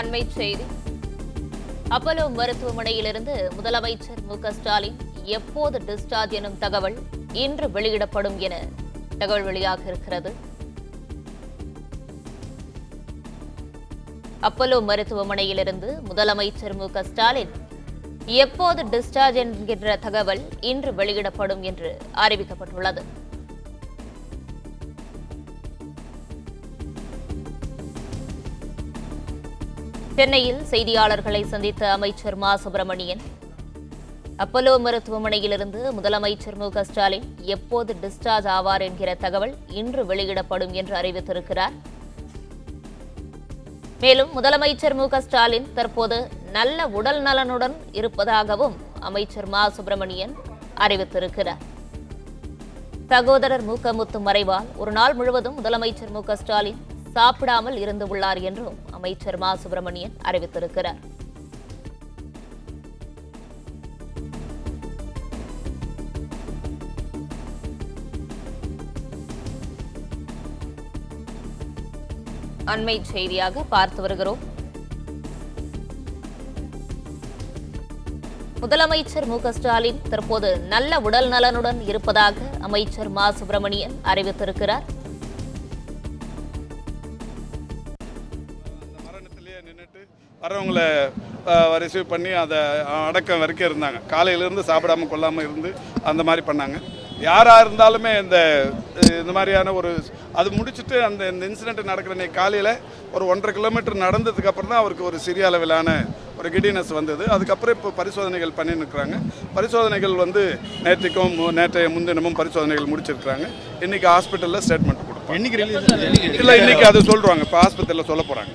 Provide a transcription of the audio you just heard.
அண்மை செய்தி. அப்பலோ மருத்துவமனையிலிருந்து முதலமைச்சர் மு ஸ்டாலின் எப்போது டிஸ்சார்ஜ் எனும் தகவல் இன்று வெளியிடப்படும் என தகவல் வெளியாக இருக்கிறது. அப்பலோ மருத்துவமனையிலிருந்து முதலமைச்சர் மு ஸ்டாலின் எப்போது டிஸ்சார்ஜ் என்கின்ற தகவல் இன்று வெளியிடப்படும் என்று அறிவிக்கப்பட்டுள்ளது. சென்னையில் செய்தியாளர்களை சந்தித்த அமைச்சர் மா. சுப்பிரமணியன் அப்பல்லோ மருத்துவமனையிலிருந்து முதலமைச்சர் மு. ஸ்டாலின் எப்போது டிஸ்சார்ஜ் ஆவார் என்கிற தகவல் இன்று வெளியிடப்படும் என்று அறிவித்திருக்கிறார். மேலும் முதலமைச்சர் மு. ஸ்டாலின் தற்போது நல்ல உடல் நலனுடன் இருப்பதாகவும் அமைச்சர் மா. சுப்பிரமணியன் அறிவித்திருக்கிறார். சகோதரர் மு. க. முத்து மறைவால் ஒரு நாள் முழுவதும் முதலமைச்சர் மு. ஸ்டாலின் சாப்பிடாமல் இருந்து உள்ளார் என்றும் அமைச்சர் மா. சுப்பிரமணியன் அறிவித்திருக்கிறார். அண்மை செய்தியாக பார்த்து வருகிறோம். முதலமைச்சர் மு. ஸ்டாலின் தற்போது நல்ல உடல் நலனுடன் இருப்பதாக அமைச்சர் மா. சுப்பிரமணியன் அறிவித்திருக்கிறார். நின்றுட்டு வரவங்கள ரிசீவ் பண்ணி அதை அடக்கம் வரைக்கும் இருந்தாங்க. காலையிலேருந்து சாப்பிடாம கொள்ளாமல் இருந்து அந்த மாதிரி பண்ணாங்க. யாராக இருந்தாலுமே இந்த இந்த மாதிரியான ஒரு அது முடிச்சுட்டு அந்த இந்த இன்சிடென்ட் நடக்கிற காலையில் ஒரு ஒன்றரை கிலோமீட்டர் நடந்ததுக்கு அப்புறம் தான் அவருக்கு ஒரு சிறிய அளவிலான ஒரு கிடினஸ் வந்தது. அதுக்கப்புறம் இப்போ பரிசோதனைகள் பண்ணின்னு இருக்கிறாங்க. பரிசோதனைகள் வந்து நேற்றுக்கும் நேற்றைய முன்தினமும் பரிசோதனைகள் முடிச்சிருக்கிறாங்க. இன்னைக்கு ஹாஸ்பிட்டலில் ஸ்டேட்மெண்ட் கொடுப்பாங்க. இல்லை இன்னைக்கு அது சொல்கிறாங்க இப்போ ஹாஸ்பிட்டலில் சொல்ல போகிறாங்க